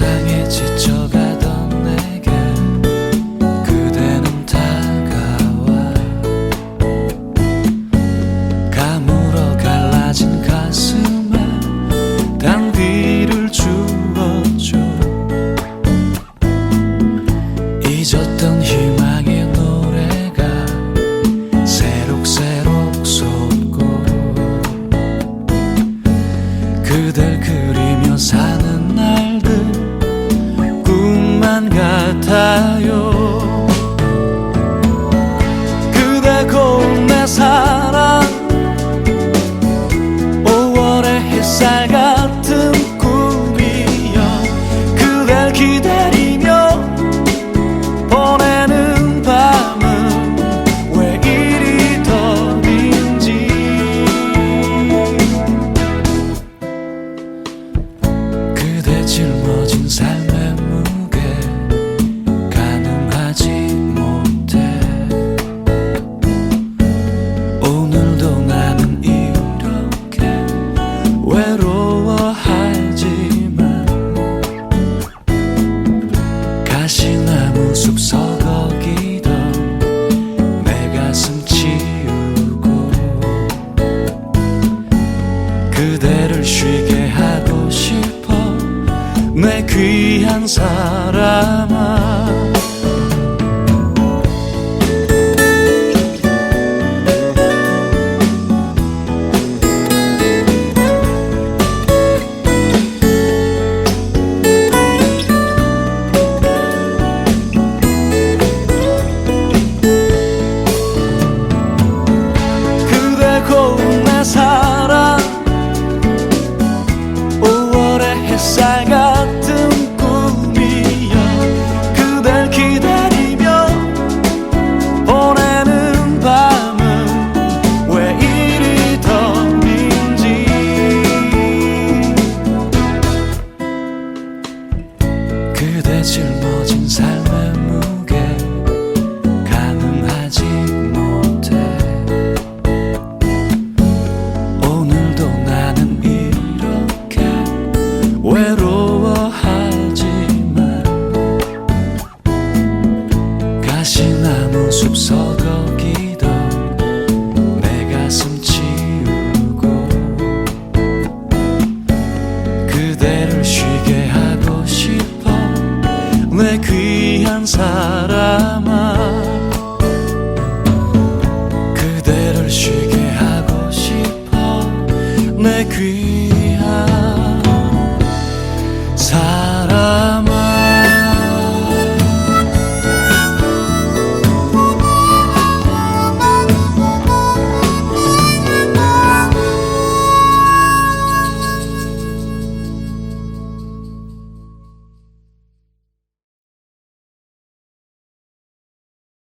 세상에 지쳐가 짊어진 삶의 무게 가능하지 못해. 오늘도 나는 이렇게 외로워하지만 가시나무 숲속 그대를 쉬게 하고 싶 내 귀한 사람아. 에 짊어진 삶. 내 귀.